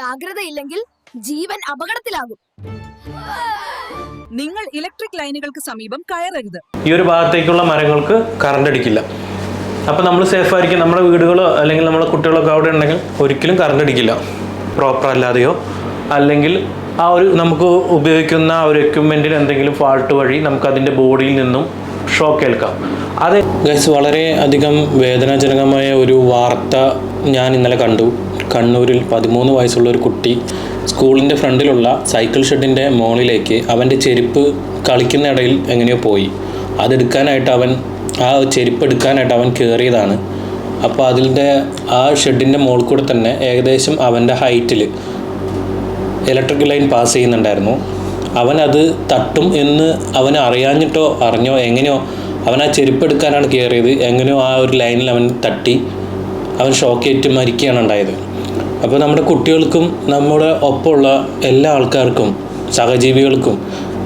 ജാഗ്രതയില്ലെങ്കിൽ ജീവൻ അപകടത്തിലാകും. നിങ്ങൾ ഇലക്ട്രിക് ലൈനുകൾക്ക് സമീപം കയറരുത്. ഈ ഒരു ഭാഗത്തേക്കുള്ള മരങ്ങൾക്ക് കറണ്ട് അടിക്കില്ല. അപ്പോൾ നമ്മൾ സേഫ് ആയിരിക്കും. നമ്മുടെ വീടുകളോ അല്ലെങ്കിൽ നമ്മുടെ കുട്ടികളൊക്കെ അവിടെ ഉണ്ടെങ്കിൽ ഒരിക്കലും കറണ്ട് അടിക്കില്ല. പ്രോപ്പർ അല്ലാതെയോ? അല്ലെങ്കിൽ ആ ഒരു നമുക്ക് ഉപയോഗിക്കുന്ന ആ ഒരു എക്യുപ്മെന്റിന് എന്തെങ്കിലും ഫാൾട്ട് വഴി നമുക്ക് അതിന്റെ ബോഡിയിൽ നിന്നും ഷോക്ക് ഏൽക്കാം. അതെ ഗൈസ് വളരെ അധികം വേദനാജനകമായ ഒരു വാർത്ത ഞാൻ ഇന്നലെ കണ്ടു. കണ്ണൂരിൽ പതിമൂന്ന് വയസ്സുള്ള ഒരു കുട്ടി സ്കൂളിന്റെ ഫ്രണ്ടിലുള്ള സൈക്കിൾ ഷെഡിന്റെ മുകളിലേക്ക് അവന്റെ ചെരുപ്പ് കളിക്കുന്ന ഇടയിൽ എങ്ങനെയോ പോയി. അതെടുക്കാനായിട്ട് അവൻ ആ ചെരുപ്പ് എടുക്കാനായിട്ട് അവൻ കയറിയതാണ് അപ്പോൾ അതിന്റെ ആ ഷെഡിന്റെ മുകളിൽ കൂടെ തന്നെ ഏകദേശം അവന്റെ ഹൈറ്റിൽ ഇലക്ട്രിക് ലൈൻ പാസ് ചെയ്യുന്നുണ്ടായിരുന്നു. അവൻ അത് തട്ടും എന്ന് അവൻ അറിയാഞ്ഞിട്ടോ അറിഞ്ഞോ എങ്ങനെയോ അവൻ ആ ചെരുപ്പ് എടുക്കാനാണ് കയറിയത് എങ്ങനെയോ ആ ഒരു ലൈനിൽ അവൻ തട്ടി. അവൻ ഷോക്കേറ്റ് മരിക്കുകയാണ് ഉണ്ടായത്. അപ്പോൾ നമ്മുടെ കുട്ടികൾക്കും നമ്മുടെ ഒപ്പമുള്ള എല്ലാ ആൾക്കാർക്കും സഹജീവികൾക്കും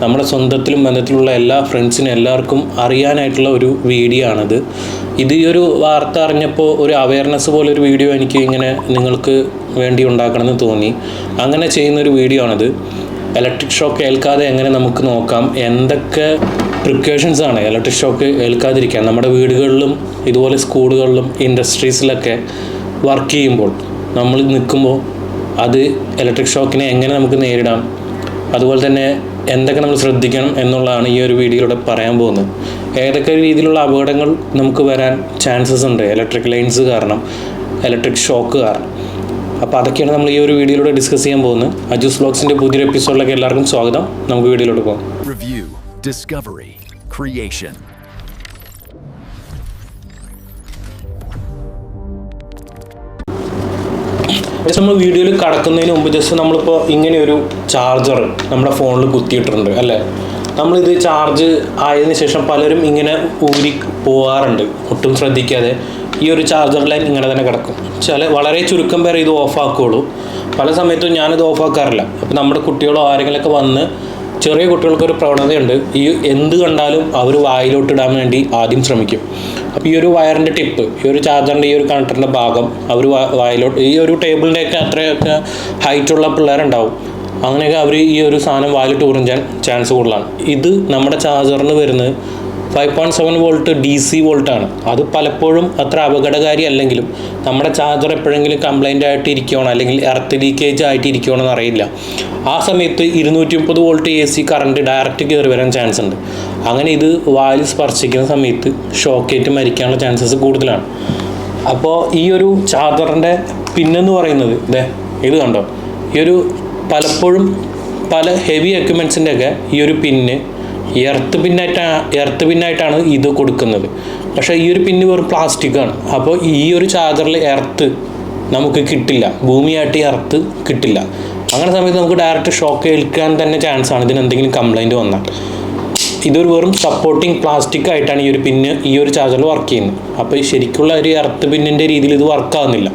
നമ്മുടെ സ്വന്തത്തിലും ബന്ധത്തിലുള്ള എല്ലാ ഫ്രണ്ട്സിനും എല്ലാവർക്കും അറിയാനായിട്ടുള്ള ഒരു വീഡിയോ ആണത് ഇത് ഈ ഒരു വാർത്ത അറിഞ്ഞപ്പോൾ ഒരു അവയർനെസ് പോലെ ഒരു വീഡിയോ എനിക്ക് ഇങ്ങനെ നിങ്ങൾക്ക് വേണ്ടി ഉണ്ടാക്കണമെന്ന് തോന്നി. അങ്ങനെ ചെയ്യുന്നൊരു വീഡിയോ ആണത്. ഇലക്ട്രിക് ഷോക്ക് ഏൽക്കാതെ എങ്ങനെ നമുക്ക് നോക്കാം? എന്തൊക്കെ പ്രിക്കോഷൻസ് ആണ് ഇലക്ട്രിക് ഷോക്ക് ഏൽക്കാതിരിക്കാൻ? നമ്മുടെ വീടുകളിലും ഇതുപോലെ സ്കൂളുകളിലും ഇൻഡസ്ട്രീസിലൊക്കെ വർക്ക് ചെയ്യുമ്പോൾ നമ്മൾ നിൽക്കുമ്പോൾ അത് ഇലക്ട്രിക് ഷോക്കിനെ എങ്ങനെ നമുക്ക് നേരിടാം? അതുപോലെ തന്നെ എന്തൊക്കെ നമ്മൾ ശ്രദ്ധിക്കണം എന്നുള്ളതാണ് ഈ ഒരു വീഡിയോയിലൂടെ പറയാൻ പോകുന്നത്. ഏതൊക്കെ രീതിയിലുള്ള അപകടങ്ങൾ നമുക്ക് വരാൻ ചാൻസസ് ഉണ്ട്? ഇലക്ട്രിക് ലൈൻസ് കാരണം ഇലക്ട്രിക് ഷോക്ക് കാരണം. അപ്പോൾ അതൊക്കെയാണ് നമ്മൾ ഈ ഒരു വീഡിയോയിലൂടെ ഡിസ്കസ് ചെയ്യാൻ പോകുന്നത്. അജൂസ് ബ്ലോഗ്സിന്റെ പുതിയൊരു എപ്പിസോഡിലേക്ക് എല്ലാവർക്കും സ്വാഗതം. നമുക്ക് വീഡിയോയിലോട്ട് പോകാം. Review discovery creation. ജസ്റ്റ് നമ്മൾ വീഡിയോയിൽ കടക്കുന്നതിന് മുമ്പ് ജസ്റ്റ് നമ്മളിപ്പോൾ ഇങ്ങനെ ഒരു ചാർജർ നമ്മുടെ ഫോണിൽ കുത്തിയിട്ടുണ്ട് അല്ലേ? നമ്മളിത് ചാർജ് ആയതിന് ശേഷം പലരും ഇങ്ങനെ ഊരി പോവാറുണ്ട്. ഒട്ടും ശ്രദ്ധിക്കാതെ ഈ ഒരു ചാർജർ ലൈൻ ഇങ്ങനെ തന്നെ കിടക്കും. ചില വളരെ ചുരുക്കം പേരെ ഇത് ഓഫ് ആക്കുകയുള്ളൂ പല സമയത്തും ഞാനിത് ഓഫ് ആക്കാറില്ല. അപ്പോൾ നമ്മുടെ കുട്ടികളോ ആരെങ്കിലുമൊക്കെ വന്ന് ചെറിയ കുട്ടികൾക്കൊരു പ്രവണതയുണ്ട്. ഈ എന്ത് കണ്ടാലും അവർ വായിലോട്ട് ഇടാൻ വേണ്ടി ആദ്യം ശ്രമിക്കും. അപ്പോൾ ഈ ഒരു വയറിന്റെ ടിപ്പ് ഈ ഒരു ചാർജറിന്റെ ഈ ഒരു കണക്ടറിന്റെ ഭാഗം അവർ വായിലോട്ട് ഈ ഒരു ടേബിളിന്റെയൊക്കെ അത്രയൊക്കെ ഹൈറ്റുള്ള പിള്ളേരുണ്ടാവും. അങ്ങനെയൊക്കെ അവർ ഈ ഒരു സാധനം വായിലിട്ട് ഉറിഞ്ചാൻ ചാൻസ് കൂടുതലാണ്. ഇത് നമ്മുടെ ചാർജറിന് വരുന്നത് five point seven volt D C വോൾട്ടാണ്. അത് പലപ്പോഴും അത്ര അപകടകാരി അല്ലെങ്കിലും നമ്മുടെ ചാർജർ എപ്പോഴെങ്കിലും കംപ്ലൈന്റ് ആയിട്ട് ഇരിക്കുകയാണ് അല്ലെങ്കിൽ എർത്ത് ലീക്കേജ് ആയിട്ട് ഇരിക്കുകയാണെന്ന് അറിയില്ല. ആ സമയത്ത് ഇരുന്നൂറ്റി മുപ്പത് volt A C current direct കയറി വരാൻ ചാൻസ് ഉണ്ട്. അങ്ങനെ ഇത് വായിൽ സ്പർശിക്കുന്ന സമയത്ത് ഷോക്കേറ്റ് മരിക്കാനുള്ള ചാൻസസ് കൂടുതലാണ്. അപ്പോൾ ഈ ഒരു ചാർജറിന്റെ പിന്നെന്ന് പറയുന്നത് ഇതേ ഇത് കണ്ടോ? ഈ ഒരു പലപ്പോഴും പല ഹെവി എക്യുപ്മെൻസിന്റെയൊക്കെ ഈ ഒരു പിന്ന് എർത്ത് പിന്നായിട്ടാണ് എർത്ത് പിന്നായിട്ടാണ് ഇത് കൊടുക്കുന്നത്. പക്ഷേ ഈ ഒരു പിന്ന് വെറും പ്ലാസ്റ്റിക്കാണ് അപ്പോൾ ഈ ഒരു ചാർജറിൽ എർത്ത് നമുക്ക് കിട്ടില്ല. ഭൂമിയായിട്ട് എർത്ത് കിട്ടില്ല. അങ്ങനെ സമയത്ത് നമുക്ക് ഡയറക്റ്റ് ഷോക്ക് ഏൽക്കാൻ തന്നെ ചാൻസ് ആണ്. ഇതിന് എന്തെങ്കിലും കംപ്ലൈന്റ് വന്നാൽ. ഇതൊരു വെറും സപ്പോർട്ടിങ് പ്ലാസ്റ്റിക് ആയിട്ടാണ് ഈ ഒരു പിന്ന് ഈ ഒരു ചാർജറിൽ വർക്ക് ചെയ്യുന്നത്. അപ്പോൾ ഈ ശരിക്കുള്ള ഒരു എർത്ത് പിന്നിന്റെ രീതിയിൽ ഇത് വർക്ക് ആവുന്നില്ല.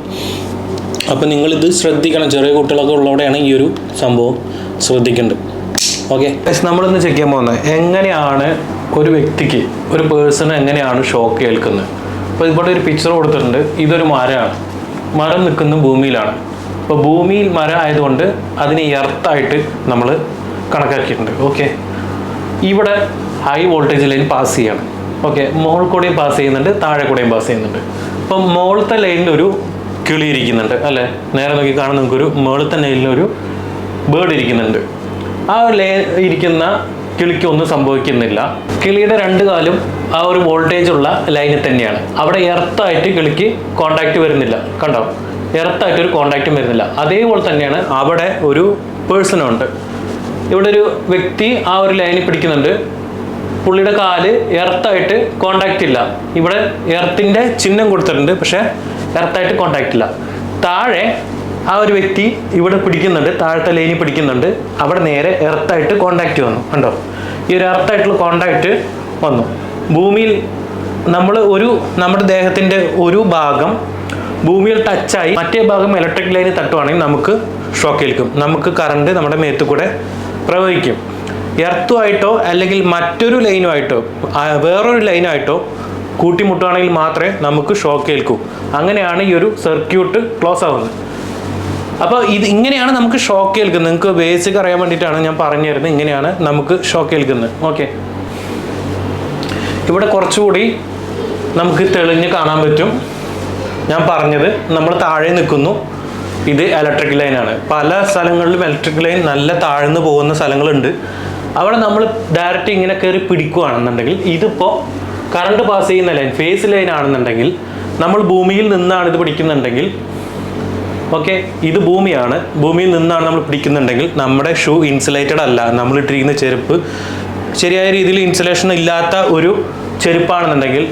അപ്പോൾ നിങ്ങളിത് ശ്രദ്ധിക്കണം. ചെറിയ കുട്ടികളൊക്കെ ഉള്ളവിടെയാണ് ഈ ഒരു സംഭവം ശ്രദ്ധിക്കേണ്ടത്. ഓക്കെ നമ്മളിന്ന് ചെക്ക് ചെയ്യാൻ പോകുന്നത് എങ്ങനെയാണ് ഒരു വ്യക്തിക്ക് ഒരു പേഴ്സണ് എങ്ങനെയാണ് ഷോക്ക് ഏൽക്കുന്നത് അപ്പോൾ ഇവിടെ ഒരു പിക്ചർ കൊടുത്തിട്ടുണ്ട്. ഇതൊരു മരമാണ്. മരം നിൽക്കുന്ന ഭൂമിയിലാണ്. അപ്പോൾ ഭൂമിയിൽ മരം ആയതുകൊണ്ട് അതിനെ എർത്തായിട്ട് നമ്മൾ കണക്കാക്കിയിട്ടുണ്ട്. ഓക്കെ ഇവിടെ ഹൈ വോൾട്ടേജ് ലൈൻ പാസ് ചെയ്യണം. ഓക്കെ മോൾ കൂടെയും പാസ് ചെയ്യുന്നുണ്ട്. താഴെ കൂടെയും പാസ് ചെയ്യുന്നുണ്ട്. അപ്പം മോളത്തെ ലൈനിൽ ഒരു കിളി ഇരിക്കുന്നുണ്ട്. അല്ലേ? നേരെ നോക്കി കാണാൻ നമുക്കൊരു മുകളിലത്തെ ലൈനിലൊരു ബേർഡ് ഇരിക്കുന്നുണ്ട്. ആ ലേ ഇരിക്കുന്ന കിളിക്ക് ഒന്നും സംഭവിക്കുന്നില്ല. കിളിയുടെ രണ്ട് കാലും ആ ഒരു വോൾട്ടേജ് ഉള്ള ലൈനിൽ തന്നെയാണ്. അവിടെ എർത്തായിട്ട് കിളിക്ക് കോണ്ടാക്റ്റ് വരുന്നില്ല. കണ്ടോ? എർത്തായിട്ട് ഒരു കോണ്ടാക്റ്റും വരുന്നില്ല. അതേപോലെ തന്നെയാണ് അവിടെ ഒരു പേഴ്സണുണ്ട് ഇവിടെ ഒരു വ്യക്തി ആ ഒരു ലൈനിൽ പിടിക്കുന്നുണ്ട്. പുള്ളിയുടെ കാൽ എർത്തായിട്ട് കോണ്ടാക്റ്റ് ഇല്ല. ഇവിടെ എർത്തിന്റെ ചിഹ്നം കൊടുത്തിട്ടുണ്ട് പക്ഷേ എർത്തായിട്ട് കോണ്ടാക്റ്റ് ഇല്ല. താഴെ ആ ഒരു വ്യക്തി ഇവിടെ പിടിക്കുന്നുണ്ട് താഴത്തെ ലൈനിൽ പിടിക്കുന്നുണ്ട്. അവിടെ നേരെ എർത്തായിട്ട് കോണ്ടാക്റ്റ് വന്നു കണ്ടോ? ഈ ഒരു എർത്തായിട്ടുള്ള കോണ്ടാക്റ്റ് വന്നു. ഭൂമിയിൽ നമ്മൾ ഒരു നമ്മുടെ ദേഹത്തിന്റെ ഒരു ഭാഗം ഭൂമിയിൽ ടച്ചായി മറ്റേ ഭാഗം ഇലക്ട്രിക് ലൈനിൽ തട്ടുവാണെങ്കിൽ നമുക്ക് ഷോക്ക് ഏൽക്കും. നമുക്ക് കറണ്ട് നമ്മുടെ മേത്ത് കൂടെ പ്രവഹിക്കും. എർത്തുമായിട്ടോ അല്ലെങ്കിൽ മറ്റൊരു ലൈനുമായിട്ടോ വേറൊരു ലൈനായിട്ടോ കൂട്ടിമുട്ടുകയാണെങ്കിൽ മാത്രമേ നമുക്ക് ഷോക്ക് ഏൽക്കൂ. അങ്ങനെയാണ് ഈ ഒരു സർക്യൂട്ട് ക്ലോസ് ആവുന്നത്. അപ്പോൾ ഇത് ഇങ്ങനെയാണ് നമുക്ക് ഷോക്ക് ഏൽക്കുന്നത്. നിങ്ങൾക്ക് ബേസിക് അറിയാൻ വേണ്ടിയിട്ടാണ് ഞാൻ പറഞ്ഞു തരുന്നത് ഇങ്ങനെയാണ് നമുക്ക് ഷോക്ക് ഏൽക്കുന്നത്. ഓക്കെ ഇവിടെ കുറച്ചുകൂടി നമുക്ക് തെളിഞ്ഞ് കാണാൻ പറ്റും. ഞാൻ പറഞ്ഞത് നമ്മൾ താഴെ നിൽക്കുന്നു. ഇത് ഇലക്ട്രിക് ലൈനാണ് പല സ്ഥലങ്ങളിലും ഇലക്ട്രിക് ലൈൻ നല്ല താഴ്ന്നു പോകുന്ന സ്ഥലങ്ങളുണ്ട്. അവിടെ നമ്മൾ ഡയറക്റ്റ് ഇങ്ങനെ കയറി പിടിക്കുകയാണെന്നുണ്ടെങ്കിൽ ഇതിപ്പോൾ കറണ്ട് പാസ് ചെയ്യുന്ന ലൈൻ ഫേസ് ലൈൻ ആണെന്നുണ്ടെങ്കിൽ നമ്മൾ ഭൂമിയിൽ നിന്നാണ് ഇത് പിടിക്കുന്നുണ്ടെങ്കിൽ ഓക്കെ ഇത് ഭൂമിയാണ്. ഭൂമിയിൽ നിന്നാണ് നമ്മൾ പിടിക്കുന്നുണ്ടെങ്കിൽ നമ്മുടെ ഷൂ ഇൻസുലേറ്റഡ് അല്ല. നമ്മൾ ഇട്ടിരിക്കുന്ന ചെരുപ്പ് ശരിയായ രീതിയിൽ ഇൻസുലേഷൻ ഇല്ലാത്ത ഒരു ചെരുപ്പാണെന്നുണ്ടെങ്കിൽ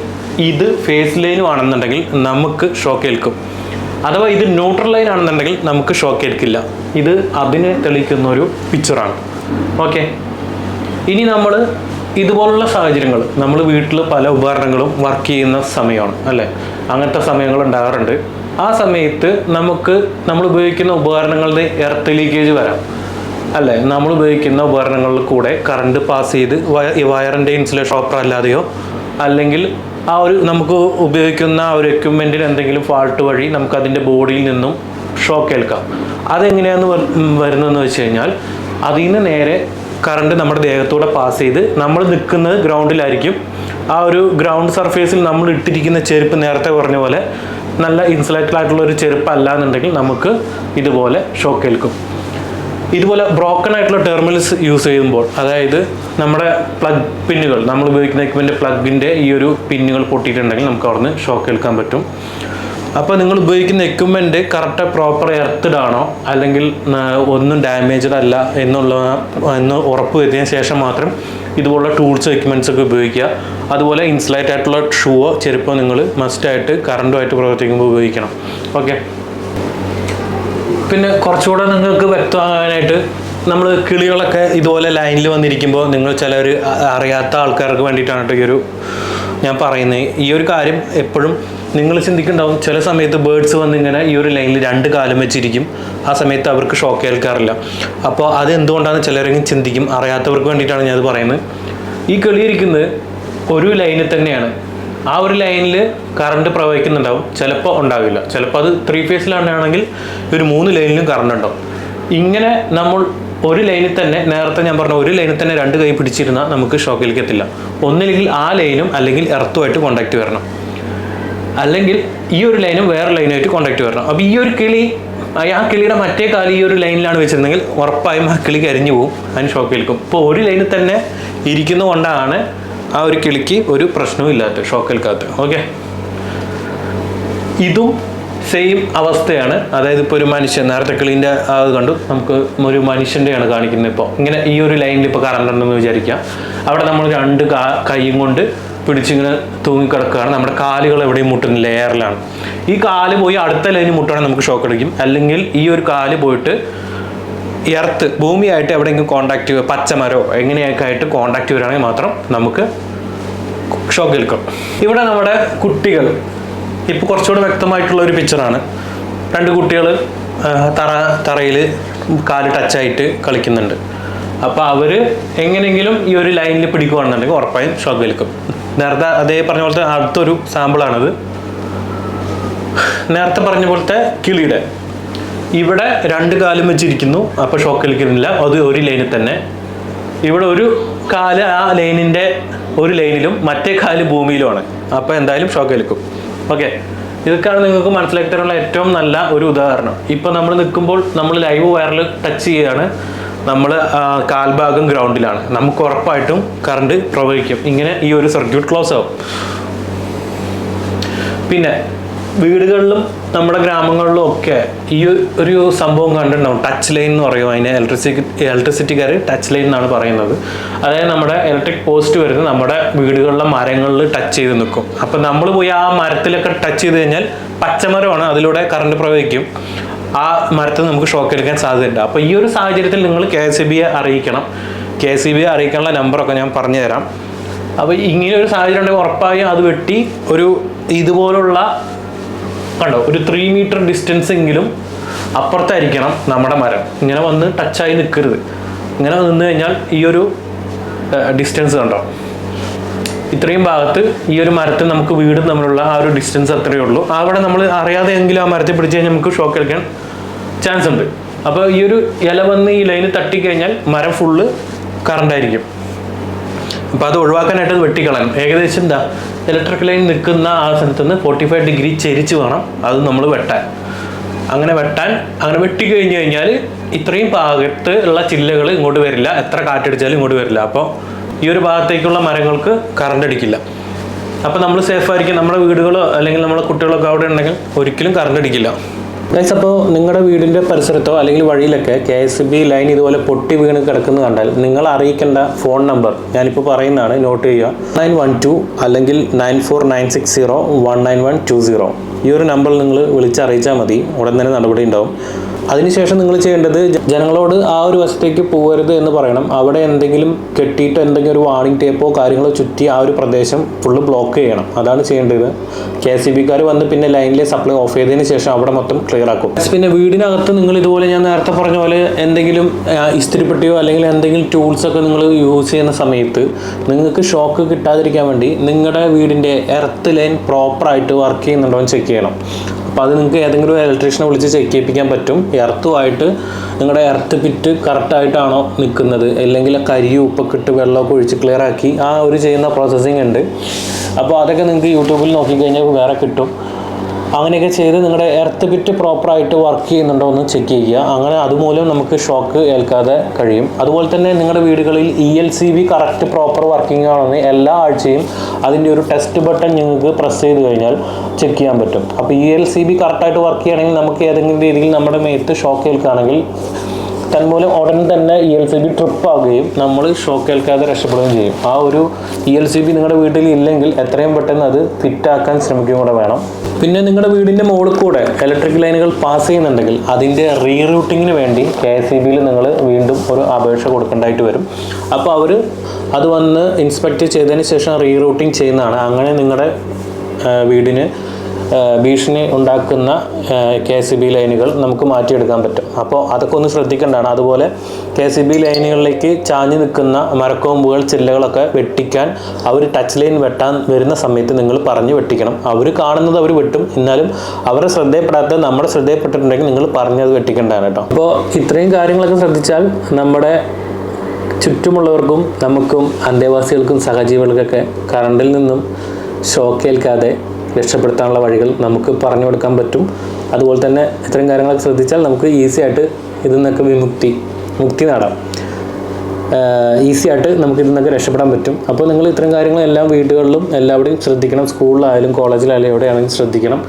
ഇത് ഫേസ് ലൈനും ആണെന്നുണ്ടെങ്കിൽ നമുക്ക് ഷോക്ക് ഏൽക്കും. അഥവാ ഇത് ന്യൂട്രൽ ലൈൻ ആണെന്നുണ്ടെങ്കിൽ നമുക്ക് ഷോക്ക് ഏൽക്കില്ല. ഇത് അതിനെ തെളിയിക്കുന്ന ഒരു പിക്ചറാണ് ഓക്കെ ഇനി നമ്മൾ ഇതുപോലുള്ള സാഹചര്യങ്ങൾ നമ്മൾ വീട്ടിൽ പല ഉപകരണങ്ങളും വർക്ക് ചെയ്യുന്ന സമയമാണ് അല്ലേ? അങ്ങനത്തെ സമയങ്ങൾ ഉണ്ടാകാറുണ്ട്. ആ സമയത്ത് നമുക്ക് നമ്മൾ ഉപയോഗിക്കുന്ന ഉപകരണങ്ങളുടെ എർത്ത് ലീക്കേജ് വരാം അല്ലേ? നമ്മൾ ഉപയോഗിക്കുന്ന ഉപകരണങ്ങളിൽ കൂടെ കറണ്ട് പാസ് ചെയ്ത് വയറിന്റെ ഇൻസുലേഷൻ ഓപ്പർ അല്ലാതെയോ അല്ലെങ്കിൽ ആ ഒരു നമുക്ക് ഉപയോഗിക്കുന്ന ആ ഒരു എക്യുപ്മെന്റിന് എന്തെങ്കിലും ഫാൾട്ട് വഴി നമുക്ക് അതിന്റെ ബോഡിയിൽ നിന്നും ഷോക്ക് ഏൽക്കാം. അതെങ്ങനെയാണെന്ന് വരുന്നതെന്ന് വെച്ച് കഴിഞ്ഞാൽ അതിൽ നിന്ന് നേരെ കറണ്ട് നമ്മുടെ ദേഹത്തൂടെ പാസ് ചെയ്ത് നമ്മൾ നിൽക്കുന്നത് ഗ്രൗണ്ടിലായിരിക്കും ആ ഒരു ഗ്രൗണ്ട് സർഫേസിൽ നമ്മൾ ഇട്ടിരിക്കുന്ന ചെരുപ്പ് നേരത്തെ പറഞ്ഞ പോലെ നല്ല ഇൻസുലേറ്റഡ് ആയിട്ടുള്ള ഒരു ചെരുപ്പ് അല്ല എന്നുണ്ടെങ്കിൽ നമുക്ക് ഇതുപോലെ ഷോക്ക് ഏൽക്കും. ഇതുപോലെ ബ്രോക്കൺ ആയിട്ടുള്ള ടെർമിനൽസ് യൂസ് ചെയ്യുമ്പോൾ അതായത് നമ്മുടെ പ്ലഗ് പിന്നുകൾ നമ്മൾ ഉപയോഗിക്കുന്ന എക്യുപ്മെന്റ് പ്ലഗിന്റെ ഈ ഒരു പിന്നുകൾ പൊട്ടിയിട്ടുണ്ടെങ്കിൽ നമുക്ക് അവിടുന്ന് ഷോക്ക് ഏൽക്കാൻ പറ്റും. അപ്പോൾ നിങ്ങൾ ഉപയോഗിക്കുന്ന എക്യുപ്മെന്റ് കറക്റ്റ് പ്രോപ്പർ എർത്തഡ് ആണോ? അല്ലെങ്കിൽ ഒന്നും ഡാമേജ്ഡ് അല്ല എന്നുള്ള എന്ന് ഉറപ്പ് വരുത്തിയതിന് ശേഷം മാത്രം ഇതുപോലുള്ള ടൂൾസ് എക്യുപ്മെന്റ്സ് ഒക്കെ ഉപയോഗിക്കുക. അതുപോലെ ഇൻസുലേറ്റ് ആയിട്ടുള്ള ഷൂവോ ചെരുപ്പോ നിങ്ങൾ മസ്റ്റായിട്ട് കറണ്ടുമായിട്ട് പ്രവർത്തിക്കുമ്പോൾ ഉപയോഗിക്കണം. ഓക്കെ പിന്നെ കുറച്ചുകൂടെ നിങ്ങൾക്ക് വ്യക്തമാകാനായിട്ട് നമ്മൾ കിളികളൊക്കെ ഇതുപോലെ ലൈനിൽ വന്നിരിക്കുമ്പോൾ നിങ്ങൾ ചിലർ അറിയാത്ത ആൾക്കാർക്ക് വേണ്ടിയിട്ടാണ് കേട്ടോ ഈ ഒരു ഞാൻ പറയുന്നത്. ഈ ഒരു കാര്യം എപ്പോഴും നിങ്ങൾ ചിന്തിക്കുന്നുണ്ടാവും ചില സമയത്ത് ബേഡ്സ് വന്നിങ്ങനെ ഈ ഒരു ലൈനിൽ രണ്ട് കാലം വെച്ചിരിക്കും. ആ സമയത്ത് അവർക്ക് ഷോക്ക് ഏൽക്കാറില്ല. അപ്പോൾ അത് എന്തുകൊണ്ടാണ് ചിലരെങ്കിലും ചിന്തിക്കും. അറിയാത്തവർക്ക് വേണ്ടിയിട്ടാണ് ഞാനത് പറയുന്നത്. ഈ കിളിയിരിക്കുന്നത് ഒരു ലൈനിൽ തന്നെയാണ്. ആ ഒരു ലൈനിൽ കറണ്ട് പ്രവഹിക്കുന്നുണ്ടാവും. ചിലപ്പോൾ ഉണ്ടാവില്ല. ചിലപ്പോൾ അത് ത്രീ ഫേസിലാണെങ്കിൽ ഒരു മൂന്ന് ലൈനിലും കറണ്ട് ഉണ്ടാവും. ഇങ്ങനെ നമ്മൾ ഒരു ലൈനിൽ തന്നെ നേരത്തെ ഞാൻ പറഞ്ഞ ഒരു ലൈനിൽ തന്നെ രണ്ട് കൈ പിടിച്ചിരുന്നാൽ നമുക്ക് ഷോക്കിലേക്ക് എത്തില്ല ഒന്നില്ലെങ്കിൽ ആ ലൈനും അല്ലെങ്കിൽ എർത്തുമായിട്ട് കോണ്ടാക്റ്റ് വരണം. അല്ലെങ്കിൽ ഈ ഒരു ലൈനും വേറെ ലൈനുമായിട്ട് കോണ്ടാക്ട് വരണം. അപ്പോൾ ഈ ഒരു കിളി ആ കിളിയുടെ മറ്റേ കാലം ഈ ഒരു ലൈനിലാണ് വെച്ചിരുന്നെങ്കിൽ ഉറപ്പായും ആ കിളി കരിഞ്ഞു പോകും അതിന് ഷോക്ക് ഏൽക്കും. ഇപ്പോൾ ഒരു ലൈനിൽ തന്നെ ഇരിക്കുന്നതുകൊണ്ടാണ് ആ ഒരു കിളിക്ക് ഒരു പ്രശ്നവും ഇല്ലാത്ത ഷോക്ക് ഏൽക്കാത്ത ഓക്കെ ഇതും സെയിം അവസ്ഥയാണ്. അതായത് ഇപ്പോൾ ഒരു മനുഷ്യൻ നേരത്തെ കിളീന്റെ അത് കണ്ടു. നമുക്ക് ഒരു മനുഷ്യന്റെയാണ് കാണിക്കുന്നത് ഇപ്പോൾ ഇങ്ങനെ ഈ ഒരു ലൈനിൽ ഇപ്പോൾ കറണ്ട് ഉണ്ടെന്ന് വിചാരിക്കാം. അവിടെ നമ്മൾ രണ്ട് കൈയും കൊണ്ട് പിടിച്ചിങ്ങനെ തൂങ്ങിക്കിടക്കുകയാണ്. നമ്മുടെ കാലുകൾ എവിടെയും മുട്ടുന്ന ലെയറിലാണ് ഈ കാൽ പോയി അടുത്ത ലൈനിൽ മുട്ടുകയാണെങ്കിൽ നമുക്ക് ഷോക്ക് അടിക്കും. അല്ലെങ്കിൽ ഈ ഒരു കാൽ പോയിട്ട് എർത്ത് ഭൂമിയായിട്ട് എവിടെയെങ്കിലും കോണ്ടാക്ട് പച്ചമരോ എങ്ങനെയൊക്കെ ആയിട്ട് കോണ്ടാക്ട് ചെയ്യുകയാണെങ്കിൽ മാത്രം നമുക്ക് ഷോക്ക് ഏൽക്കും. ഇവിടെ നമ്മുടെ കുട്ടികൾ ഇപ്പോൾ കുറച്ചുകൂടെ വ്യക്തമായിട്ടുള്ള ഒരു പിക്ചറാണ് രണ്ട് കുട്ടികൾ തറ തറയിൽ കാൽ ടച്ചായിട്ട് കളിക്കുന്നുണ്ട്. അപ്പോൾ അവർ എങ്ങനെയെങ്കിലും ഈ ഒരു ലൈനിൽ പിടിക്കുകയാണെന്നുണ്ടെങ്കിൽ ഉറപ്പായും ഷോക്ക് ഏൽക്കും. നേരത്തെ അതേ പറഞ്ഞ പോലത്തെ അടുത്തൊരു സാമ്പിളാണത്. നേരത്തെ പറഞ്ഞ പോലത്തെ കിളിയുടെ. ഇവിടെ രണ്ട് കാലും വെച്ചിരിക്കുന്നു അപ്പോൾ ഷോക്ക് കളിക്കുന്നില്ല അത് ഒരു ലൈനിൽ തന്നെ. ഇവിടെ ഒരു കാൽ ആ ലൈനിന്റെ ഒരു ലൈനിലും മറ്റേ കാൽ ഭൂമിയിലുമാണ്. അപ്പോൾ എന്തായാലും ഷോക്ക് കളിക്കും ഓക്കെ ഇതൊക്കെയാണ് നിങ്ങൾക്ക് മനസ്സിലാക്കി തരാനുള്ള ഏറ്റവും നല്ല ഒരു ഉദാഹരണം. ഇപ്പോൾ നമ്മൾ നിൽക്കുമ്പോൾ നമ്മൾ ലൈവ് വയറിൽ ടച്ച് ചെയ്യുകയാണ് നമ്മൾ കാൽഭാഗം ഗ്രൗണ്ടിലാണ്. നമുക്ക് ഉറപ്പായിട്ടും കറണ്ട് പ്രവഹിക്കും. ഇങ്ങനെ ഈ ഒരു സർക്യൂട്ട് ക്ലോസ് ആവും. പിന്നെ വീടുകളിലും നമ്മുടെ ഗ്രാമങ്ങളിലും ഒക്കെ ഈ ഒരു സംഭവം കണ്ടിട്ടുണ്ടാവും. ടച്ച് ലൈൻ എന്ന് പറയും അതിനെ. ഇലക്ട്രിസിറ്റി ഇലക്ട്രിസിറ്റിക്കാർ ടച്ച് ലൈൻ എന്നാണ് പറയുന്നത്. അതായത് നമ്മുടെ ഇലക്ട്രിക് പോസ്റ്റ് വരുന്നത് നമ്മുടെ വീടുകളിലെ മരങ്ങളിൽ ടച്ച് ചെയ്ത് നിൽക്കും. അപ്പം നമ്മൾ പോയി ആ മരത്തിലൊക്കെ ടച്ച് ചെയ്ത് കഴിഞ്ഞാൽ പച്ചമരമാണ് അതിലൂടെ കറണ്ട് പ്രവഹിക്കും. ആ മരത്തിൽ നമുക്ക് ഷോക്ക് എടുക്കാൻ സാധ്യതയുണ്ട്. അപ്പോൾ ഈ ഒരു സാഹചര്യത്തിൽ നിങ്ങൾ കെ എസ് ബിയെ അറിയിക്കണം. കെ എസ് ബിയെ അറിയിക്കാനുള്ള നമ്പറൊക്കെ ഞാൻ പറഞ്ഞു തരാം അപ്പോൾ ഇങ്ങനെ ഒരു സാഹചര്യം ഉണ്ടെങ്കിൽ ഉറപ്പായും അത് വെട്ടി ഒരു ഇതുപോലുള്ള കണ്ടോ ഒരു ത്രീ മീറ്റർ ഡിസ്റ്റൻസ് എങ്കിലും അപ്പുറത്തായിരിക്കണം നമ്മുടെ മരം. ഇങ്ങനെ വന്ന് ടച്ചായി നിൽക്കരുത് ഇങ്ങനെ നിന്ന് കഴിഞ്ഞാൽ ഈ ഒരു ഡിസ്റ്റൻസ് കണ്ടോ? ഇത്രയും ഭാഗത്ത് ഈ ഒരു മരത്തിൽ നമുക്ക് വീടും തമ്മിലുള്ള ആ ഒരു ഡിസ്റ്റൻസ് അത്രയേ ഉള്ളൂ. അവിടെ നമ്മൾ അറിയാതെ എങ്കിലും ആ മരത്തെ പിടിച്ച് കഴിഞ്ഞാൽ നമുക്ക് ഷോക്ക് എടുക്കാൻ ചാൻസ് ഉണ്ട്. അപ്പോൾ ഈ ഒരു ഇല വന്ന് ഈ ലൈന് തട്ടിക്കഴിഞ്ഞാൽ മരം ഫുള്ള് കറണ്ട് ആയിരിക്കും. അപ്പോൾ അത് ഒഴിവാക്കാനായിട്ട് വെട്ടിക്കളയണം. ഏകദേശം എന്താ ഇലക്ട്രിക് ലൈൻ നിൽക്കുന്ന ആ സ്ഥലത്ത് നിന്ന് ഫോർട്ടി ഫൈവ് ഡിഗ്രി ചെരിച്ച് വേണം അത് നമ്മൾ വെട്ടാൻ. അങ്ങനെ വെട്ടാൻ അങ്ങനെ വെട്ടി കഴിഞ്ഞ് കഴിഞ്ഞാൽ ഇത്രയും ഭാഗത്ത് ഉള്ള ചില്ലകൾ ഇങ്ങോട്ട് വരില്ല. എത്ര കാറ്റടിച്ചാലും ഇങ്ങോട്ട് വരില്ല. അപ്പോൾ ഈ ഒരു ഭാഗത്തേക്കുള്ള മരങ്ങൾക്ക് കറണ്ട് അടിക്കില്ല. അപ്പോൾ നമ്മൾ സേഫ് ആയിരിക്കും. നമ്മുടെ വീടുകളോ അല്ലെങ്കിൽ നമ്മുടെ കുട്ടികളൊക്കെ അവിടെ ഉണ്ടെങ്കിൽ ഒരിക്കലും കറണ്ട് അടിക്കില്ല. ഗൈസ് അപ്പോൾ നിങ്ങളുടെ വീടിന്റെ പരിസരത്തോ അല്ലെങ്കിൽ വഴിയിലൊക്കെ കെ എസ് ബി ലൈൻ ഇതുപോലെ പൊട്ടി വീണ് കിടക്കുന്നത് കണ്ടാൽ നിങ്ങൾ അറിയിക്കേണ്ട ഫോൺ നമ്പർ ഞാനിപ്പോൾ പറയുന്നതാണ്. നോട്ട് ചെയ്യുക. നയൻ വൺ ടു അല്ലെങ്കിൽ nine four nine six zero one nine one two zero ഈ ഒരു നമ്പറിൽ നിങ്ങൾ വിളിച്ചറിയിച്ചാൽ മതി. ഉടൻ തന്നെ നടപടി ഉണ്ടാവും. അതിനുശേഷം നിങ്ങൾ ചെയ്യേണ്ടത് ജനങ്ങളോട് ആ ഒരു വശത്തേക്ക് പോകരുത് എന്ന് പറയണം. അവിടെ എന്തെങ്കിലും കെട്ടിയിട്ട് എന്തെങ്കിലും ഒരു വാണിംഗ് ടേപ്പോ കാര്യങ്ങളോ ചുറ്റി ആ ഒരു പ്രദേശം ഫുള്ള് ബ്ലോക്ക് ചെയ്യണം. അതാണ് ചെയ്യേണ്ടത്. കെ എസ് ഇ ബിക്കാർ വന്ന് പിന്നെ ലൈനിലെ സപ്ലൈ ഓഫ് ചെയ്തതിന് ശേഷം അവിടെ മൊത്തം ക്ലിയർ ആക്കും. പിന്നെ വീടിനകത്ത് നിങ്ങൾ ഇതുപോലെ ഞാൻ നേരത്തെ പറഞ്ഞ പോലെ എന്തെങ്കിലും ഇസ്തിരിപ്പെട്ടിയോ അല്ലെങ്കിൽ എന്തെങ്കിലും ടൂൾസ് ഒക്കെ നിങ്ങൾ യൂസ് ചെയ്യുന്ന സമയത്ത് നിങ്ങൾക്ക് ഷോക്ക് കിട്ടാതിരിക്കാൻ വേണ്ടി നിങ്ങളുടെ വീടിന്റെ എർത്ത് ലൈൻ പ്രോപ്പറായിട്ട് വർക്ക് ചെയ്യുന്നുണ്ടോ എന്ന് ചെക്ക് ചെയ്യണം. അപ്പോൾ അത് നിങ്ങൾക്ക് ഏതെങ്കിലും ഒരു ഇലക്ട്രീഷ്യനെ വിളിച്ച് ചെക്ക് ചെയ്യിപ്പിക്കാൻ പറ്റും. എർത്തുമായിട്ട് നിങ്ങളുടെ എർത്ത് പിറ്റ് കറക്റ്റായിട്ടാണോ നിൽക്കുന്നത് അല്ലെങ്കിൽ കരിയും ഉപ്പൊക്കെ ഇട്ട് വെള്ളമൊക്കെ ഒഴിച്ച് ക്ലിയർ ആക്കി ആ ഒരു ചെയ്യുന്ന പ്രോസസ്സിങ് ഉണ്ട്. അപ്പോൾ അതൊക്കെ നിങ്ങൾക്ക് യൂട്യൂബിൽ നോക്കിക്കഴിഞ്ഞാൽ വേറെ കിട്ടും. അങ്ങനെയൊക്കെ ചെയ്ത് നിങ്ങളുടെ എർത്ത് ബിറ്റ് പ്രോപ്പറായിട്ട് വർക്ക് ചെയ്യുന്നുണ്ടോ എന്ന് ചെക്ക് ചെയ്യുക. അങ്ങനെ അതുമൂലം നമുക്ക് ഷോക്ക് ഏൽക്കാതെ കഴിയും. അതുപോലെ തന്നെ നിങ്ങളുടെ വീടുകളിൽ E L C B correct proper working ആണെന്ന് എല്ലാ ആഴ്ചയും അതിന്റെ ഒരു ടെസ്റ്റ് ബട്ടൺ നിങ്ങൾക്ക് പ്രസ് ചെയ്ത് കഴിഞ്ഞാൽ ചെക്ക് ചെയ്യാൻ പറ്റും. അപ്പോൾ ഇ എൽ സി ബി കറക്റ്റായിട്ട് വർക്ക് ചെയ്യുകയാണെങ്കിൽ നമുക്ക് ഏതെങ്കിലും രീതിയിൽ നമ്മുടെ മേത്ത് ഷോക്ക് ഏൽക്കുകയാണെങ്കിൽ തന്മൂലം ഉടൻ തന്നെ E L C B trip ആവുകയും നമ്മൾ ഷോക്ക് ഏൽക്കാതെ രക്ഷപ്പെടുകയും ചെയ്യും. ആ ഒരു ഇ എൽ സി ബി നിങ്ങളുടെ വീട്ടിൽ ഇല്ലെങ്കിൽ എത്രയും പെട്ടെന്ന് അത് ഫിറ്റാക്കാൻ ശ്രമിക്കുകയും കൂടെ വേണം. പിന്നെ നിങ്ങളുടെ വീടിന്റെ മുകളിൽ കൂടെ ഇലക്ട്രിക് ലൈനുകൾ പാസ് ചെയ്യുന്നുണ്ടെങ്കിൽ അതിന്റെ റീറൂട്ടിങ്ങിന് വേണ്ടി കെ എസ് ഇ ബിയിൽ നിങ്ങൾ വീണ്ടും ഒരു അപേക്ഷ കൊടുക്കേണ്ടതായിട്ട് വരും. അപ്പോൾ അവർ അത് വന്ന് ഇൻസ്പെക്ട് ചെയ്തതിന് ശേഷം റീറൂട്ടിങ് ചെയ്യുന്നതാണ്. അങ്ങനെ നിങ്ങളുടെ വീടിന് ഭീഷണി ഉണ്ടാക്കുന്ന കെ സി ബി ലൈനുകൾ നമുക്ക് മാറ്റിയെടുക്കാൻ പറ്റും. അപ്പോൾ അതൊക്കെ ഒന്ന് ശ്രദ്ധിക്കേണ്ടതാണ്. അതുപോലെ കെ സി ബി ലൈനുകളിലേക്ക് ചാഞ്ഞു നിൽക്കുന്ന മരക്കോമ്പുകൾ ചില്ലകളൊക്കെ വെട്ടിക്കാൻ അവർ ടച്ച് ലൈൻ വെട്ടാൻ വരുന്ന സമയത്ത് നിങ്ങൾ പറഞ്ഞ് വെട്ടിക്കണം. അവർ കാണുന്നത് അവർ വെട്ടും. എന്നാലും അവരുടെ ശ്രദ്ധയപ്പെടാത്ത നമ്മുടെ ശ്രദ്ധയപ്പെട്ടിട്ടുണ്ടെങ്കിൽ നിങ്ങൾ പറഞ്ഞത് വെട്ടിക്കേണ്ടതാണ് കേട്ടോ. അപ്പോൾ ഇത്രയും കാര്യങ്ങളൊക്കെ ശ്രദ്ധിച്ചാൽ നമ്മുടെ ചുറ്റുമുള്ളവർക്കും നമുക്കും അന്തേവാസികൾക്കും സഹജീവികൾക്കൊക്കെ കറണ്ടിൽ നിന്നും ഷോക്കേൽക്കാതെ രക്ഷപ്പെടുത്താനുള്ള വഴികൾ നമുക്ക് പറഞ്ഞു കൊടുക്കാൻ പറ്റും. അതുപോലെ തന്നെ ഇത്തരം കാര്യങ്ങളൊക്കെ ശ്രദ്ധിച്ചാൽ നമുക്ക് ഈസി ആയിട്ട് ഇതിൽ നിന്നൊക്കെ വിമുക്തി മുക്തി നേടാം. ഈസി ആയിട്ട് നമുക്ക് ഇതിൽ നിന്നൊക്കെ രക്ഷപ്പെടാൻ പറ്റും. അപ്പോൾ നിങ്ങൾ ഇത്തരം കാര്യങ്ങളെല്ലാം വീടുകളിലും എല്ലാവിടെയും ശ്രദ്ധിക്കണം. സ്കൂളിലായാലും കോളേജിലായാലും എവിടെയാണെങ്കിലും ശ്രദ്ധിക്കണം.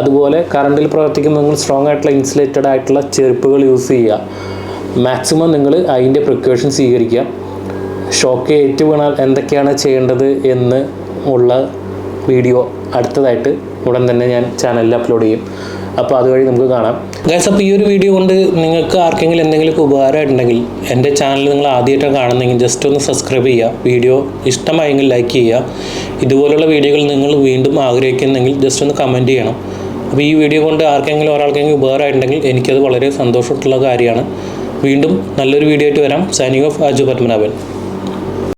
അതുപോലെ കറണ്ടിൽ പ്രവർത്തിക്കുമ്പോൾ നിങ്ങൾ സ്ട്രോങ് ആയിട്ടുള്ള ഇൻസുലേറ്റഡ് ആയിട്ടുള്ള ചെരുപ്പുകൾ യൂസ് ചെയ്യുക. മാക്സിമം നിങ്ങൾ അതിന്റെ പ്രിക്കോഷൻ സ്വീകരിക്കുക. ഷോക്ക് ഏറ്റു വീണാൽ എന്തൊക്കെയാണ് ചെയ്യേണ്ടത് എന്ന് ഉള്ള വീഡിയോ അടുത്തതായിട്ട് ഉടൻ തന്നെ ഞാൻ ചാനലിൽ അപ്ലോഡ് ചെയ്യും. അപ്പോൾ അതുവഴി നമുക്ക് കാണാം. ഗൈസ് അപ്പോൾ ഈ ഒരു വീഡിയോ കൊണ്ട് നിങ്ങൾക്ക് ആർക്കെങ്കിലും എന്തെങ്കിലുമൊക്കെ ഉപകാരമായിട്ടുണ്ടെങ്കിൽ എന്റെ ചാനൽ നിങ്ങൾ ആദ്യമായിട്ടാണ് കാണുന്നെങ്കിൽ ജസ്റ്റ് ഒന്ന് സബ്സ്ക്രൈബ് ചെയ്യുക. വീഡിയോ ഇഷ്ടമായെങ്കിൽ ലൈക്ക് ചെയ്യുക. ഇതുപോലുള്ള വീഡിയോകൾ നിങ്ങൾ വീണ്ടും ആഗ്രഹിക്കുന്നെങ്കിൽ ജസ്റ്റ് ഒന്ന് കമന്റ് ചെയ്യണം. അപ്പോൾ ഈ വീഡിയോ കൊണ്ട് ആർക്കെങ്കിലും ഒരാൾക്കെങ്കിലും ഉപകാരമായിട്ടുണ്ടെങ്കിൽ എനിക്കത് വളരെ സന്തോഷമായിട്ടുള്ള കാര്യമാണ്. വീണ്ടും നല്ലൊരു വീഡിയോ ആയിട്ട് വരാം. Signing off Aju Padmanabhan